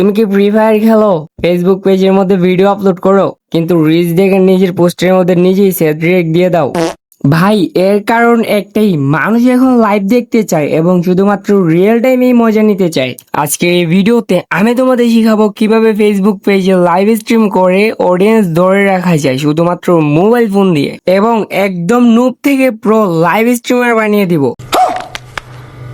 তুমি কি free fire খেলো? ফেসবুক পেজের মধ্যে ভিডিও আপলোড করো, কিন্তু রিচ দেখে নিজের পোস্টের মধ্যে নিজেই সেট দিয়ে দাও। ভাই, এর কারণ একটাই, মানুষ এখন লাইভ দেখতে চায় এবং শুধুমাত্র রিয়েল টাইমেই মজা নিতে চায়। আজকে এই ভিডিওতে আমি তোমাদের শিখাবো কীভাবে ফেসবুক পেজে লাইভ স্ট্রিম করে অডিয়েন্স ধরে রাখা যায়, শুধুমাত্র মোবাইল ফোন দিয়ে, এবং একদম নুব থেকে প্রো লাইভ স্ট্রিমার বানিয়ে দিব।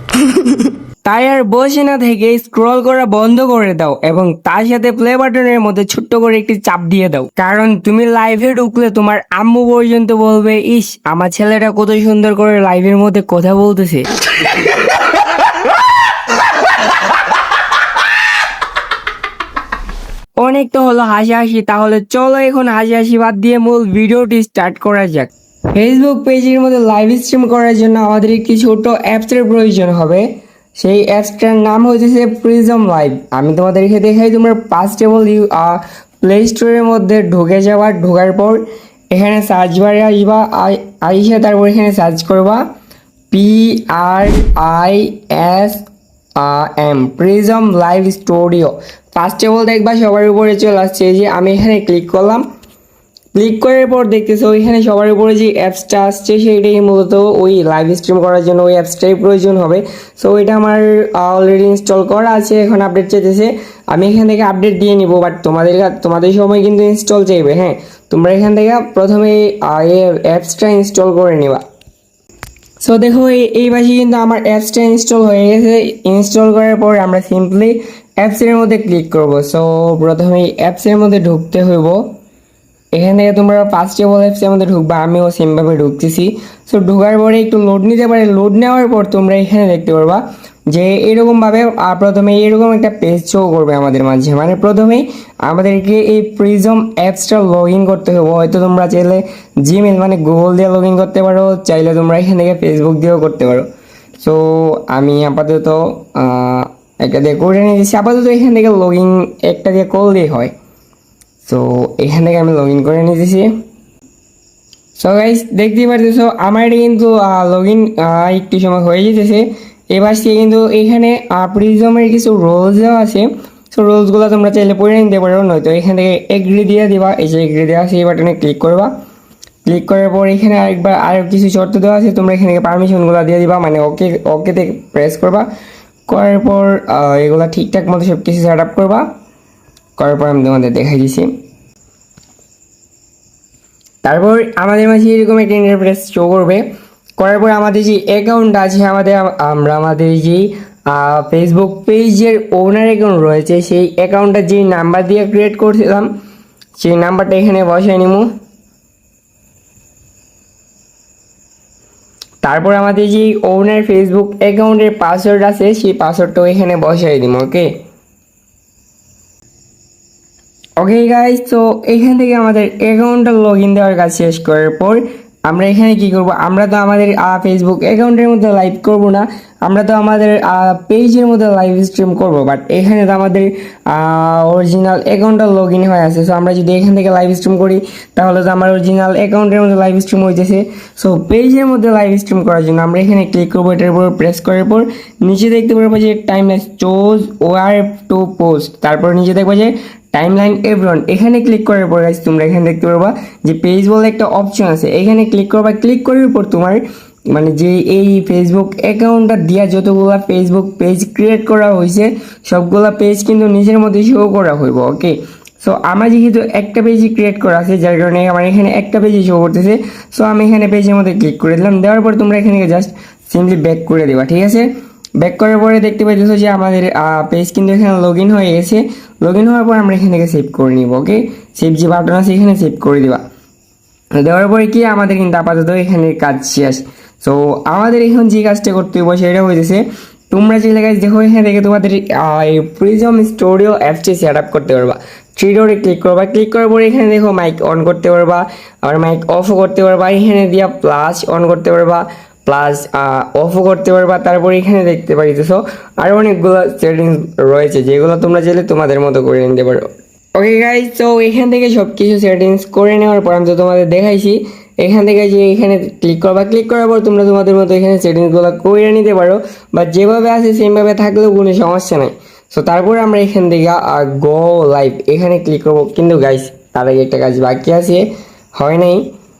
তাই আর বসে না থেকে স্ক্রল করা বন্ধ করে দাও এবং তার সাথে প্লে বাটনের মধ্যে ছোট্ট করে একটি চাপ দিয়ে দাও। কারণ তুমি লাইভে ঢুকলে তোমার আম্মু পর্যন্ত বলবে, ইস, আমার ছেলেটা কত সুন্দর করে লাইভের মধ্যে কথা বলতেছে। অনেক তো হলো হাসি হাসি তাহলে চলো এখন হাসি হাসি বাদ দিয়ে মূল ভিডিওটি স্টার্ট করা যাক। ফেসবুক পেজের মধ্যে লাইভ স্ট্রিম করার জন্য আমাদের একটি ছোট অ্যাপসের প্রয়োজন হবে। সেই অ্যাপসটার নাম হচ্ছে প্রিজম লাইভ আমি তোমাদেরকে দেখাই, তোমরা অফ অল ইউ প্লে স্টোরের মধ্যে ঢুকে যাওয়ার ঢোকার পর এখানে সার্চ বারে আসবা, আই- আইসা তারপর এখানে সার্চ করবা P R I S M Prism live studio first of all দেখবা, সবার উপরে চলে আসছে। এই যে আমি এখানে ক্লিক করলাম ক্লিক করার পর দেখতেছো, ওইখানে সবার উপরে যে অ্যাপসটা আসছে, সেইটাই মূলত ওই লাইভ স্ট্রিম করার জন্য ওই অ্যাপসটাই প্রয়োজন হবে। সো এটা আমার অলরেডি ইনস্টল করা আছে, এখন আপডেট চাইতেছে। আমি এখান থেকে আপডেট দিয়ে নিব বাট তোমাদের তোমাদের সময় কিন্তু ইনস্টল চাইবে হ্যাঁ? তোমরা এখান থেকে প্রথমে এই অ্যাপসটা ইনস্টল করে নিবা। সো দেখো, এই এই পাশে কিন্তু আমার অ্যাপসটা ইনস্টল হয়ে গেছে। ইনস্টল করার পর আমরা সিম্পলি অ্যাপসের মধ্যে ক্লিক করব। সো প্রথমে অ্যাপসের মধ্যে ঢুকতে হইব। এখান থেকে তোমরা ফার্স্টে বল অ্যাপসের মধ্যে ঢুকবা। আমিও সেমভাবে ঢুকতেছি। সো ঢোকার পরে একটু লোড নিতে পারে। লোড নেওয়ার পর তোমরা এখানে দেখতে পারবা যে এরকমভাবে প্রথমে এরকম একটা পেজ শো করবে আমাদের মাঝে। মানে প্রথমেই আমাদেরকে এই প্রিজম অ্যাপসটা লগ ইন করতে হবে। হয়তো তোমরা চাইলে জিমেল মানে গুগল দিয়ে লগ ইন করতে পারো। চাইলে তোমরা এখান থেকে ফেসবুক দিয়েও করতে পারো। সো আমি আপাতত একটা দিয়ে করে নিয়েছি। আপাতত এখান থেকে লগ ইন একটা দিয়ে কল দিয়ে হয়। তো এখান থেকে আমি লগ ইন করে নিতেছি সো গাইস দেখতেই পারতেছো আমার এটা কিন্তু লগ ইন একটু সময় হয়ে যেতেছে এবার সে কিন্তু এখানে প্রিজমের কিছু রোলস দেওয়া আছে। সো রোলসগুলো তোমরা চাইলে পড়ে নিতে পারো, নয়তো এখান থেকে এগ্রি দিয়ে দিবা। এই যে এগ্রি দেওয়া সেই বাটনে ক্লিক করবা। ক্লিক করার পর এখানে আরেকবার আরও কিছু শর্ত দেওয়া আছে, তোমরা এখানে পারমিশনগুলো দিয়ে দিবা মানে ওকে ওকেতে প্রেস করবা। করার পর এগুলা ঠিকঠাক মতো সব কিছু সেট আপ করবা। করার পর আমি তোমাদের দেখাই দিছি। তারপর আমাদের মাঝে এরকম একটা ইন্টারপ্রেস শো করবে। করার পর আমাদের যে অ্যাকাউন্ট আছে, আমাদের আমরা আমাদের যে ফেসবুক পেজের ওনার অ্যাকাউন্ট রয়েছে, সেই অ্যাকাউন্টটা যে নাম্বার দিয়ে ক্রিয়েট করছিলাম, সেই নাম্বারটা এখানে বসাই নিমু। তারপর আমাদের যে ওনার ফেসবুক অ্যাকাউন্টের পাসওয়ার্ড আছে, সেই পাসওয়ার্ডটাও এখানে বসাই দিব ওকে ওকে গাইজ তো এখান থেকে আমাদের অ্যাকাউন্টটা লগ ইন দেওয়ার কাজ শেষ করার পর আমরা এখানে কি করব? আমরা তো আমাদের ফেসবুক অ্যাকাউন্টের মধ্যে লাইভ করব না। আমরা তো আমাদের পেজের মধ্যে লাইভ স্ট্রিম করব বাট এখানে তো আমাদের অরিজিনাল অ্যাকাউন্টটা লগ ইন হয়ে আছে। সো আমরা যদি এখান থেকে লাইভ স্ট্রিম করি, তাহলে তো আমার অরিজিনাল অ্যাকাউন্টের মধ্যে লাইভ স্ট্রিম হইতেছে। সো পেজের মধ্যে লাইভ স্ট্রিম করার জন্য আমরা এখানে ক্লিক করব, এটার উপর প্রেস করার পর নিচে দেখতে পারব যে time choose where to post তারপর নিচে দেখব যে টাইমলাইন এভরন এখানে ক্লিক করার পর guys, তোমরা এখানে দেখতে পারবা যে পেজ বলে একটা অপশন আছে। এখানে ক্লিক করবা ক্লিক করার পর তোমার মানে যে এই ফেসবুক অ্যাকাউন্টটা দিয়া যতগুলা ফেসবুক পেজ ক্রিয়েট করা হয়েছে, সবগুলা পেজ কিন্তু নিজের মধ্যে শো করা হইব ওকে সো আমার যেহেতু একটা পেজই ক্রিয়েট করা আছে, যার কারণে আমার এখানে একটা পেজই শো করতেছে সো আমি এখানে পেজের মধ্যে ক্লিক করে দিলাম, দেওয়ার পর তোমরা এখানে জাস্ট সিম্পলি ব্যাক করে দেবা, ঠিক আছে? ব্যাক করার পরে দেখতে পাইতেছো যে আমাদের পেজ কিন্তু এখানে লগ ইন হয়ে গেছে। লগ ইন হওয়ার পর আমরা এখান থেকে সেভ করে নিব ওকে সেভ যে বাটন আছে এখানে সেভ করে দিবা। দেওয়ার পরে কি আমাদের কিন্তু আপাতত এখানে কাজ শেষ। সো আমাদের এখন যে কাজটা করতে হবে সেটা হয়েছে তোমরা যে জায়গায় দেখো এখানে থেকে তোমাদের প্রিজম স্টুডিও অ্যাপটি সেট আপ করতে পারবা। থ্রি ডোরে ক্লিক করবা। ক্লিক করার পরে এখানে দেখো মাইক অন করতে পারবা, আবার মাইক অফও করতে পারবা। এখানে দিয়া প্লাস অন করতে পারবা। প্লাস অফও করতে পারবা, তারপর এখানে দেখতে পারিতেছো আরও অনেকগুলো সেটিংস রয়েছে, যেগুলো তোমরা চাইলে তোমাদের মতো করে নিতে পারো। ওকে গাইজ তো এখান থেকে সব কিছু সেটিংস করে নেওয়ার পর আমি তো তোমাদের দেখাইছি। এখান থেকে যে এখানে ক্লিক করবা ক্লিক করার পর তোমরা তোমাদের মতো এখানে সেটিংসগুলো করে নিতে পারো। বা যেভাবে আছে, সেমভাবে থাকলেও কোনো সমস্যা নাই। সো তারপরে আমরা এখান থেকে গো লাইভ এখানে ক্লিক করব। কিন্তু গাইস তার আগে একটা কাজ বাকি আছে, হয় নাই।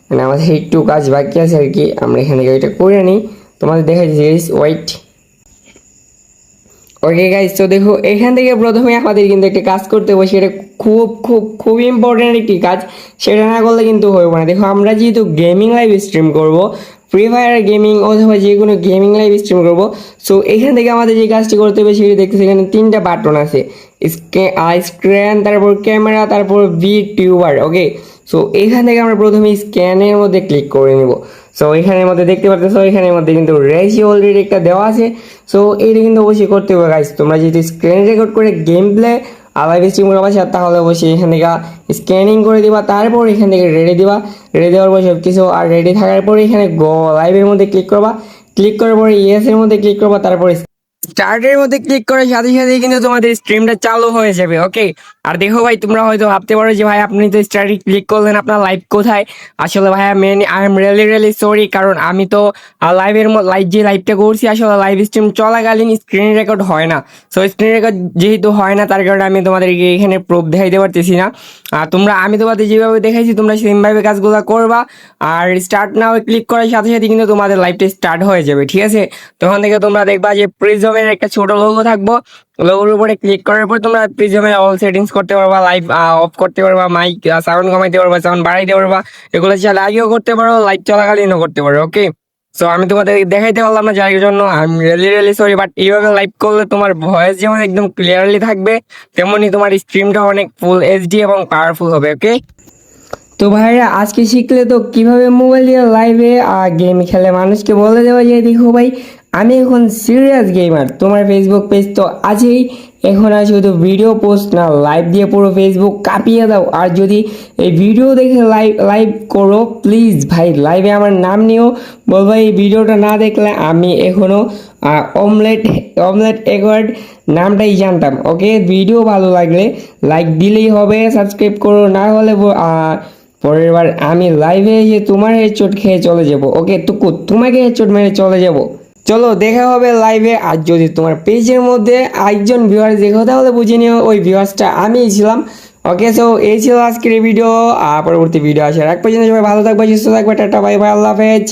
মানে আমাদের একটু কাজ বাকি আছে আর কি, আমরা এখান এটা করে নিই। তোমাদের দেখা যাচ্ছে ওয়াইট ওকে গাইজ তো দেখো, এখান থেকে প্রথমে আমাদের কিন্তু একটা কাজ করতে হবে, সেটা খুব খুব খুব ইম্পর্টেন্ট একটি কাজ, সেটা না করলে কিন্তু হবে না। দেখো, আমরা যেহেতু গেমিং লাইভ স্ট্রিম করব ফ্রি ফায়ার গেমিং অথবা যে কোনো গেমিং লাইভ স্ট্রিম করব সো এখান থেকে আমাদের যে কাজটি করতে হবে, সেটি দেখতেছি, এখানে তিনটা বাটন আছে। স্ক্যান তারপর ক্যামেরা তারপর ভি টিউবার ওকে সো এখান থেকে আমরা প্রথমে স্ক্যানের মধ্যে ক্লিক করে নেব। সো এখানের মধ্যে দেখতে পাচ্ছ এখানের মধ্যে কিন্তু রেশি অলরেডি একটা দেওয়া আছে। সো এটা কিন্তু অবশ্যই করতে হবে গাইজ তোমরা যদি স্ক্রিন রেকর্ড করে গেম প্লে আলাইভ স্ট্রিম করবা সে- তাহলে অবশ্যই এখান থেকে স্ক্যানিং করে দিবা, তারপর এখান থেকে রেডি দিবা। রেডি দেওয়ার পর সব কিছু আর রেডি থাকার পরে এখানে গো লাইভের মধ্যে ক্লিক করবা। ক্লিক করার পরে ইয়েস এর মধ্যে ক্লিক করবা, তারপরে স্টার্টের মধ্যে ক্লিক করার সাথে সাথে কিন্তু তোমাদের স্ট্রিমটা চালু হয়ে যাবে ওকে আর দেখো ভাই, তোমরা হয়তো ভাবতে পারো যে ভাই, আপনি তো স্টার্টে ক্লিক করলেন আপনার লাইভ কোথায়? আসলে ভাই man I am really really sorry কারণ আমি তো লাইভের লাইভ যে লাইভটা করছি, আসলে লাইভ স্ট্রিম চলাকালীন স্ক্রিন রেকর্ড হয় না। সো স্ক্রিন রেকর্ড যেহেতু হয় না, তার কারণে আমি তোমাদেরকে এখানে প্রুফ দেখাইতে পারতেছি না। আর তোমরা, আমি তোমাদের যেভাবে দেখাইছি, তোমরা সেমভাবে কাজগুলো করবা। আর স্টার্ট নাও ক্লিক করার সাথে সাথে কিন্তু তোমাদের লাইভটা স্টার্ট হয়ে যাবে, ঠিক আছে? তখন থেকে তোমরা দেখবা যে প্রিজমের একটা ছোট লোগো থাকব। লোগোর উপরে ক্লিক করার পর তোমরা প্রিজমের অল সেটিংস করতে পারবা লাইভ অফ করতে পারবা মাইক সাউন্ড কমাইতে পারবা সাউন্ড বাড়াইতে পারবা, এগুলো চাইলে আগেও করতে পারো লাইভ চলাকালীনও করতে পারো ওকে সো আমি তোমাদের দেখাইতে পারলাম না যার জন্য আমি রিয়েলি রিয়েলি সরি বাট এইভাবে লাইভ করলে তোমার ভয়েস যেমন একদম ক্লিয়ারলি থাকবে তেমনই তোমার স্ট্রিমটা অনেক ফুল এইচডি এবং পাওয়ারফুল হবে ওকে তো ভাইরা, আজকে শিখলে তো কীভাবে মোবাইল দিয়ে লাইভে গেম খেলে? মানুষকে বলে দেওয়া যায়, দেখো ভাই আমি এখন সিরিয়াস গেমার তোমার ফেসবুক পেজ তো আছেই। এখন আর শুধু ভিডিও পোস্ট না লাইভ দিয়ে পুরো ফেসবুক কাঁপিয়ে দাও। আর যদি এই ভিডিও দেখে লাইভ লাইভ করো প্লিজ ভাই লাইভে আমার নাম নিও। বলব এই ভিডিওটা না দেখলে আমি এখনও অমলেট অমলেট একওয়ার্ড নামটাই জানতাম ওকে ভিডিও ভালো লাগলে লাইক দিলেই হবে সাবস্ক্রাইব করো, না হলে পরের বার আমি লাইভে এসে তোমার হেডশট খেয়ে চলে যাব ওকে তুকু তোমাকে হেডশট মেরে চলে যাব। চলো দেখা হবে লাইভে আর যদি তোমার পেজের মধ্যে একজন ভিউয়ার দেখো, তাহলে বুঝে নিও ওই ভিউয়ার্সটা আমিই ছিলাম। ওকে সো এই ছিল আজকের ভিডিও আর পরবর্তী ভিডিও আসার এক পর্যন্ত সবাই ভালো থাকবে, সুস্থ থাকবে, টাটা বাই বাই আল্লাহ হাফেজ।